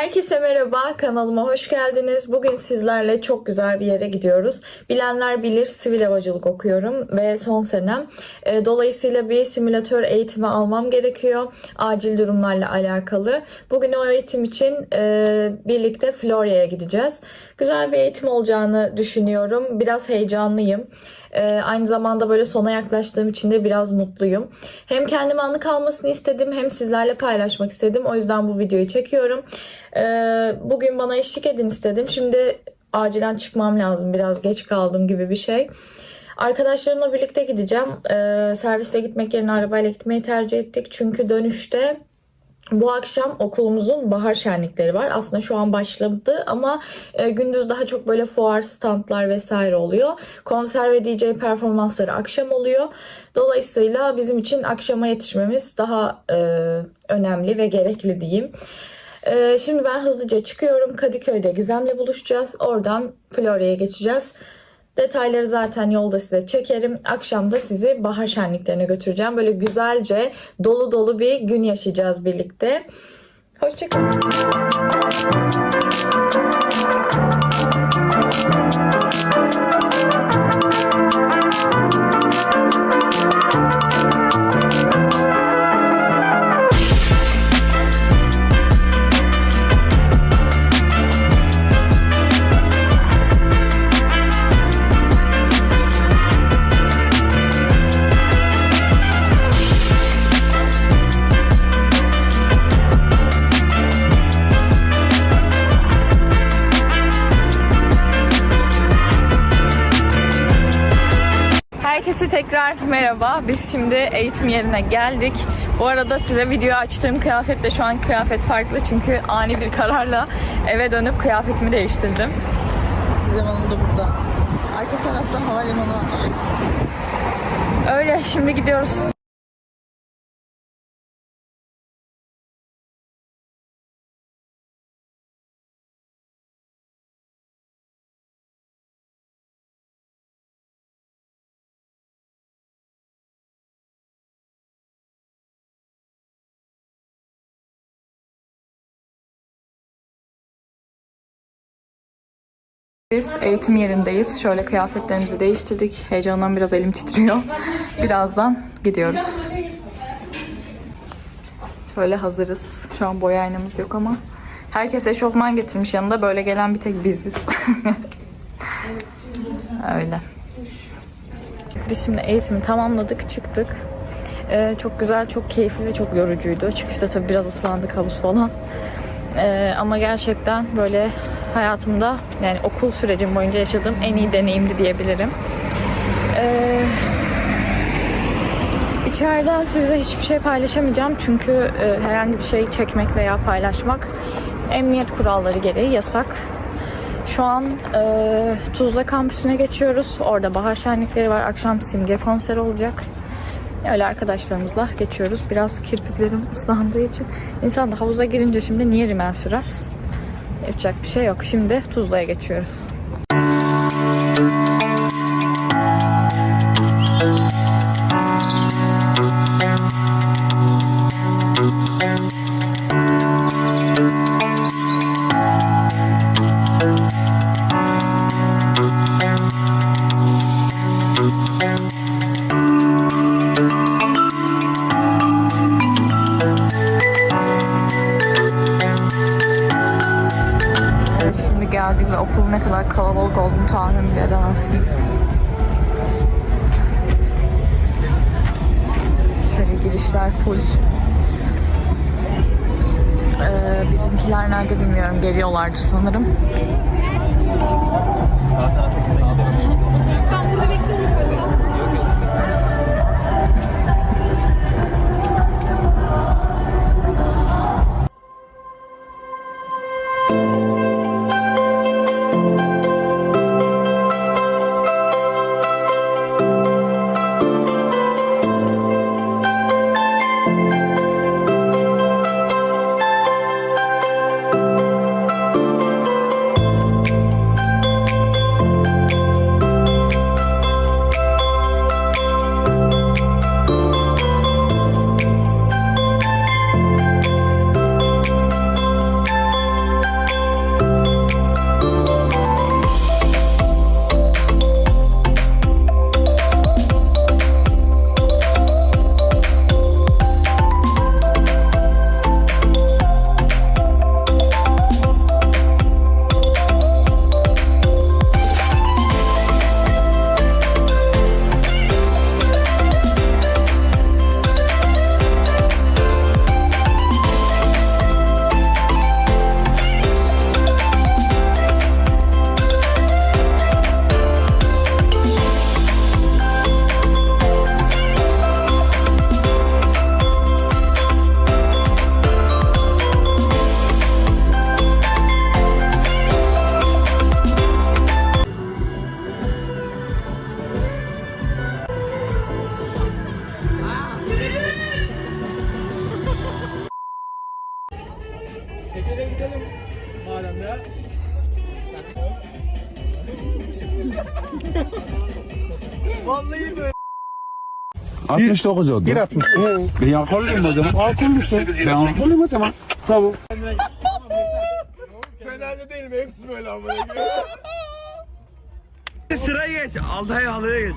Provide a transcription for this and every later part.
Herkese merhaba, kanalıma hoş geldiniz. Bugün sizlerle çok güzel bir yere gidiyoruz. Bilenler bilir, sivil havacılık okuyorum ve son senem. E, Dolayısıyla bir simülatör eğitimi almam gerekiyor. Acil durumlarla alakalı. Bugün o eğitim için e, birlikte Florya'ya gideceğiz. Güzel bir eğitim olacağını düşünüyorum. Biraz heyecanlıyım. Ee, aynı zamanda böyle sona yaklaştığım için de biraz mutluyum. Hem kendime anı kalmasını istedim hem sizlerle paylaşmak istedim. O yüzden bu videoyu çekiyorum. Ee, bugün bana eşlik edin istedim. Şimdi acilen çıkmam lazım. Biraz geç kaldım gibi bir şey. Arkadaşlarımla birlikte gideceğim. Ee, serviste gitmek yerine arabayla gitmeyi tercih ettik. Çünkü dönüşte bu akşam okulumuzun bahar şenlikleri var. Aslında şu an başladı ama e, gündüz daha çok böyle fuar, standlar vesaire oluyor. Konser ve DJ performansları akşam oluyor. Dolayısıyla bizim için akşama yetişmemiz daha e, önemli ve gerekli diyeyim. E, şimdi ben hızlıca çıkıyorum. Kadıköy'de Gizem'le buluşacağız. Oradan Florya'ya geçeceğiz. Detayları zaten yolda size çekerim. Akşam da sizi bahar şenliklerine götüreceğim. Böyle güzelce dolu dolu bir gün yaşayacağız birlikte. Hoşçakalın. Tekrar merhaba. Biz şimdi eğitim yerine geldik. Bu arada size video açtığım kıyafetle şu an kıyafet farklı. Çünkü ani bir kararla eve dönüp kıyafetimi değiştirdim. Gizem Hanım da burada. Arka tarafta havalimanı var. Öyle şimdi gidiyoruz. Biz eğitim yerindeyiz. Şöyle kıyafetlerimizi değiştirdik. Heyecandan biraz elim titriyor. Birazdan gidiyoruz. Şöyle hazırız. Şu an boya aynamız yok ama. Herkes eşofman getirmiş yanında. Böyle gelen bir tek biziz. Öyle. Biz şimdi eğitimi tamamladık, çıktık. Ee, çok güzel, çok keyifli ve çok yorucuydu. Çıkışta tabii biraz ıslandık havuz falan. Ee, ama gerçekten böyle hayatımda yani okul sürecim boyunca yaşadığım en iyi deneyimdi diyebilirim. Ee, içeriden size hiçbir şey paylaşamayacağım çünkü e, herhangi bir şey çekmek veya paylaşmak emniyet kuralları gereği yasak. Şu an e, Tuzla kampüsüne geçiyoruz. Orada bahar şenlikleri var. Akşam simge konseri olacak. Öyle arkadaşlarımızla geçiyoruz. Biraz kirpiklerim ıslandığı için. İnsan da havuza girince şimdi niye rimel sürer? Yapacak bir şey yok. Şimdi Tuzla'ya geçiyoruz. ne kadar kalabalık olduğunu tahmin bile edemezsiniz. Şöyle girişler full. Ee, bizimkiler nerede bilmiyorum. Geliyorlardır sanırım. 69 oldu. Bir atmış. Ben alkollüyüm o zaman. Alkollüsün. Ben alkollüyüm o zaman. Tamam. Fener'de değil mi? Hepsi böyle amına Sıraya geç. Altay halıya geç.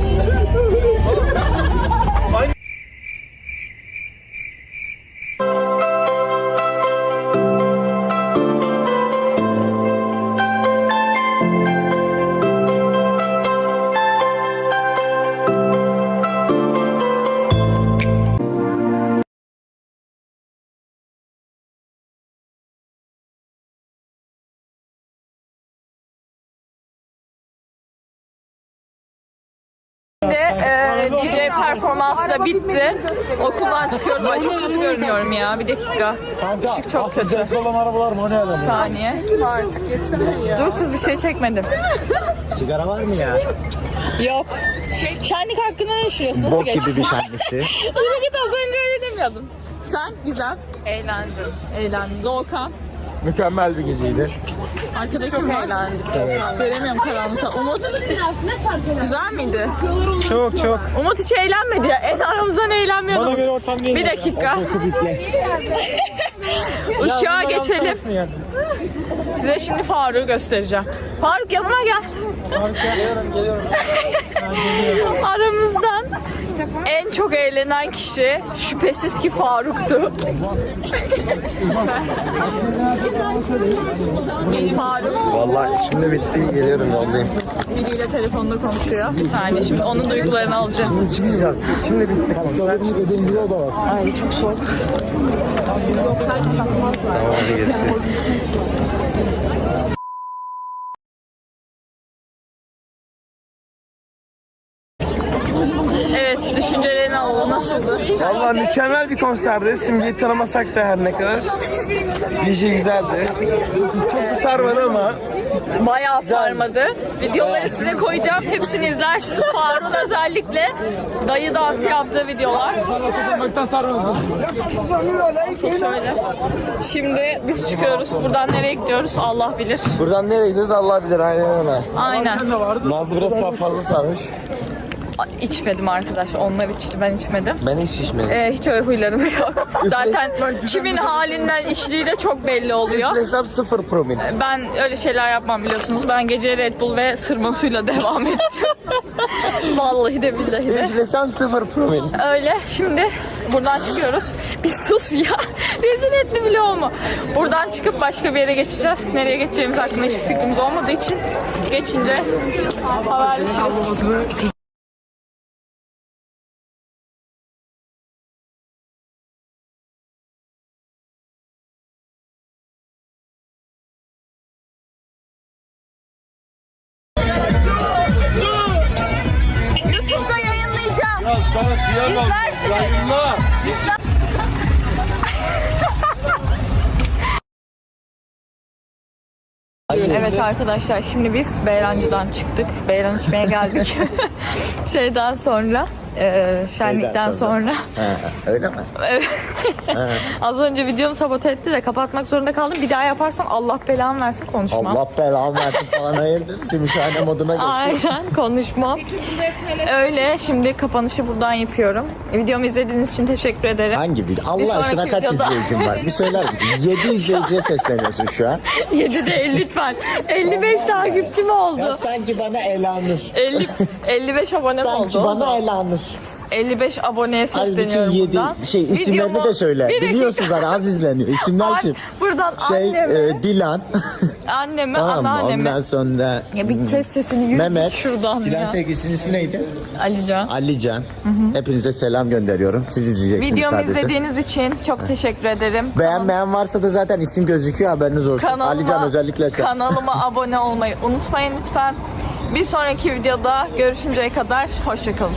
Şimdi e, DJ performansı da bitti. Okuldan çıkıyoruz. Ay çok kötü görünüyorum ya. Bir dakika. Işık çok kötü. olan arabalar mı? O ne adam? Saniye. artık yeter ya. Dur kız bir şey çekmedim. Sigara var mı ya? Yok. Şenlik hakkında ne düşünüyorsun? Nasıl Bok geçti? gibi bir şenlikti. Yine git az önce öyle demiyordun. Sen Gizem. Eğlendim. Eğlendim. Doğukan. Mükemmel bir geceydi. Arkada kim var? Göremiyorum karanlıkta. Umut. Güzel miydi? Çok çok. Umut hiç eğlenmedi ya. En aramızdan eğlenmiyordu. Bana göre ortam değil. Bir dakika. Işığa geçelim. Size şimdi Faruk'u göstereceğim. Faruk yanıma gel. Geliyorum geliyorum. Aramızdan en çok eğlenen kişi şüphesiz ki Faruk'tu. Faruk Vallahi şimdi bitti. Geliyorum yoldayım. biriyle telefonda konuşuyor. Bir saniye şimdi onun duygularını alacağım. Çıkacağız. Şimdi bitti. Dediğim gibi o da var. Ay çok soğuk. Tamam hadi görüşürüz. Valla mükemmel bir konserdi. Simge'yi tanımasak da her ne kadar. DJ güzeldi. Çok da sarmadı ama. Bayağı sarmadı. Videoları size koyacağım. Hepsini izlersiniz. Faruk'un özellikle dayı dansı yaptığı videolar. Şöyle. Şimdi biz çıkıyoruz. Buradan nereye gidiyoruz Allah bilir. Buradan nereye gidiyoruz Allah bilir. Aynen öyle. Aynen. Nazlı biraz saf fazla sarmış. İçmedim arkadaş. Onlar içti. Ben içmedim. Ben hiç içmedim. Ee, hiç öyle huylarım yok. Zaten kimin halinden içtiği de çok belli oluyor. Hesap sıfır promil. Ben öyle şeyler yapmam biliyorsunuz. Ben gece Red Bull ve sırma suyla devam edeceğim. Vallahi de billahi de. Hesap sıfır promil. Öyle. Şimdi buradan çıkıyoruz. Bir sus ya. Rezil etti bile o mu? Buradan çıkıp başka bir yere geçeceğiz. Nereye geçeceğimiz hakkında hiçbir fikrimiz olmadığı için geçince haberleşiriz. Ya sana kıyamam. Yayınla. Evet arkadaşlar şimdi biz Beyrancı'dan çıktık. Beyran içmeye geldik. Şeyden sonra, e, şenlikten sonra. Ha, öyle mi? Az önce videomu sabote etti de kapatmak zorunda kaldım. Bir daha yaparsan Allah belanı versin konuşmam. Allah belanı versin falan hayırdır? Gümüşhane moduna geçti. Aynen konuşmam. Öyle şimdi kapanışı buradan yapıyorum. Videomu izlediğiniz için teşekkür ederim. Hangi video? Allah aşkına sonraki kaç videoda- izleyicin var? Bir söyler misin? 7 izleyiciye sesleniyorsun şu an. 7 değil lütfen. 55 takipçim oldu. Ya sanki bana elanır. 50 55 abonem Sanki oldu. bana elanır. 55 aboneye Ay bütün sesleniyorum 7 buradan. şey isimlerini Videomu- de söyle. Bir dakika. Biliyorsunuz hani az izleniyor. İsimler Ay, kim? Buradan Şey anneme, e, Dilan. anneme, tamam mı? anneanneme. Ondan sonra Ya bir kes sesini yürü Mehmet. git şuradan Dilan ya. sevgilisinin ismi neydi? Alican. Alican. Hepinize selam gönderiyorum. Siz izleyeceksiniz Videomu sadece. izlediğiniz için çok teşekkür ederim. Beğenmeyen varsa da zaten isim gözüküyor haberiniz olsun. Kanalıma, Alican özellikle sen. kanalıma abone olmayı unutmayın lütfen. Bir sonraki videoda görüşünceye kadar hoşçakalın.